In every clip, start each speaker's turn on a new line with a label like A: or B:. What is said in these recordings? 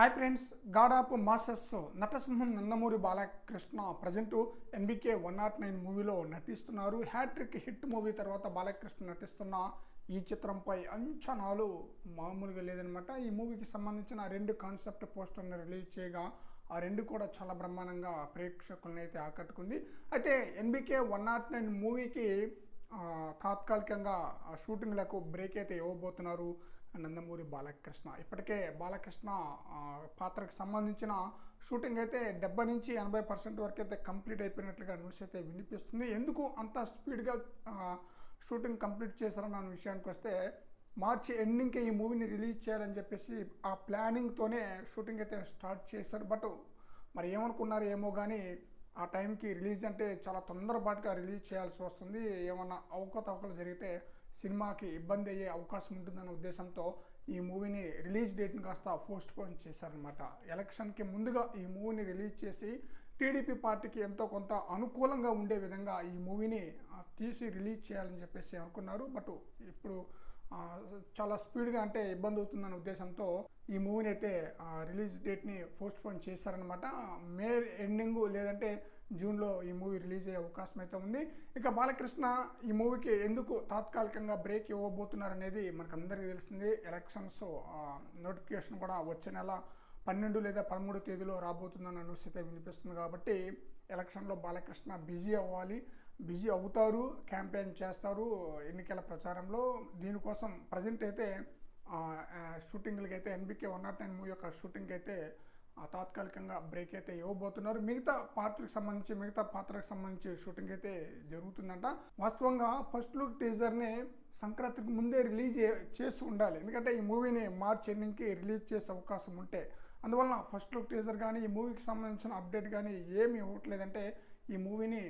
A: Hi friends god of masses నటసింహం Nandamuri Balakrishna present NBK one not nine మూవీలో నటిస్తున్నారు. Hat trick hit movie తర్వాత బాలకృష్ణ నటిస్తున్న ఈ చిత్రంపై అంచనాలు మామూలుగా లేదనమాట ఈ మూవీకి సంబంధించిన రెండు కాన్సెప్ట్ పోస్టర్ని రిలీజ్ చేయగా ఆ రెండు కూడా చాలా బ్రహ్మాండంగా ప్రేక్షకులను అయితే ఆకట్టుకుంది. అయితే ఎన్బికే వన్ నాట్ నైన్ మూవీకి తాత్కాలికంగా షూటింగ్లకు బ్రేక్ అయితే ఇవ్వబోతున్నారు నందమూరి బాలకృష్ణ. ఇప్పటికే బాలకృష్ణ పాత్రకు సంబంధించిన షూటింగ్ అయితే డెబ్బై నుంచి ఎనభై పర్సెంట్ వరకు అయితే కంప్లీట్ అయిపోయినట్లుగా న్యూస్ అయితే వినిపిస్తుంది. ఎందుకు అంత స్పీడ్గా షూటింగ్ కంప్లీట్ చేశారన్న విషయానికి వస్తే మార్చి ఎండింగ్కి ఈ మూవీని రిలీజ్ చేయాలని చెప్పేసి ఆ ప్లానింగ్తోనే షూటింగ్ అయితే స్టార్ట్ చేశారు. బట్ మరి ఏమనుకున్నారు ఏమో కానీ ఆ టైంకి రిలీజ్ అంటే చాలా తొందరపాటుగా రిలీజ్ చేయాల్సి వస్తుంది. ఏమన్నా అవకతవకలు జరిగితే సినిమాకి ఇబ్బంది అయ్యే అవకాశం ఉంటుందన్న ఉద్దేశంతో ఈ మూవీని రిలీజ్ డేట్ని కాస్త పోస్ట్ పోన్ చేశారనమాట ఎలక్షన్కి ముందుగా ఈ మూవీని రిలీజ్ చేసి టీడీపీ పార్టీకి ఎంతో కొంత అనుకూలంగా ఉండే విధంగా ఈ మూవీని తీసి రిలీజ్ చేయాలని చెప్పేసి అనుకున్నారు. బట్ ఇప్పుడు చాలా స్పీడ్గా అంటే ఇబ్బంది అవుతుందనే ఉద్దేశంతో ఈ మూవీని అయితే రిలీజ్ డేట్ని పోస్ట్ పోన్ చేశారనమాట మే ఎండింగ్ లేదంటే జూన్లో ఈ మూవీ రిలీజ్ అయ్యే అవకాశం అయితే ఉంది. ఇక బాలకృష్ణ ఈ మూవీకి ఎందుకు తాత్కాలికంగా బ్రేక్ ఇవ్వబోతున్నారు అనేది మనకు అందరికీ తెలిసింది. ఎలక్షన్స్ నోటిఫికేషన్ కూడా వచ్చే నెల పన్నెండు లేదా పదమూడు తేదీలో రాబోతుందన్న న్యూస్ అయితే వినిపిస్తుంది కాబట్టి ఎలక్షన్లో బాలకృష్ణ బిజీ అవ్వాలి. బిజీ అవుతారు క్యాంపెయిన్ చేస్తారు ఎన్నికల ప్రచారంలో. దీనికోసం ప్రజెంట్ అయితే షూటింగ్లకి అయితే NBK one not nine movie యొక్క షూటింగ్ అయితే తాత్కాలికంగా బ్రేక్ అయితే ఇవ్వబోతున్నారు. మిగతా పాత్రకు సంబంధించి మిగతా పాత్రకు సంబంధించి షూటింగ్ అయితే జరుగుతుందంట. వాస్తవంగా ఫస్ట్ లుక్ టీజర్ని సంక్రాంతికి ముందే రిలీజ్ చేసి ఉండాలి. ఎందుకంటే ఈ మూవీని మార్చ్ ఎండింగ్కి రిలీజ్ చేసే అవకాశం ఉంటే అందువలన ఫస్ట్ లుక్ టీజర్ కానీ ఈ మూవీకి సంబంధించిన అప్డేట్ కానీ ఏమి ఇవ్వట్లేదంటే ఈ మూవీని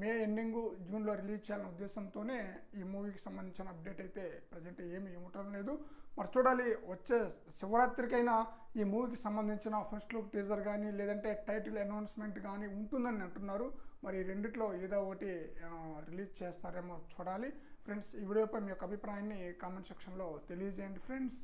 A: మే ఎండింగ్ జూన్లో రిలీజ్ చేయాలనే ఉద్దేశంతోనే ఈ మూవీకి సంబంధించిన అప్డేట్ అయితే ప్రజెంట్ ఏమి ఇవ్వటం లేదు. మరి చూడాలి వచ్చే శివరాత్రికైనా ఈ మూవీకి సంబంధించిన ఫస్ట్ లుక్ టీజర్ కానీ లేదంటే టైటిల్ అనౌన్స్మెంట్ కానీ ఉంటుందని అంటున్నారు. మరి రెండిట్లో ఏదో ఒకటి రిలీజ్ చేస్తారేమో చూడాలి. ఫ్రెండ్స్ ఈ వీడియోపై మీ యొక్క అభిప్రాయాన్ని కామెంట్ సెక్షన్లో తెలియజేయండి ఫ్రెండ్స్.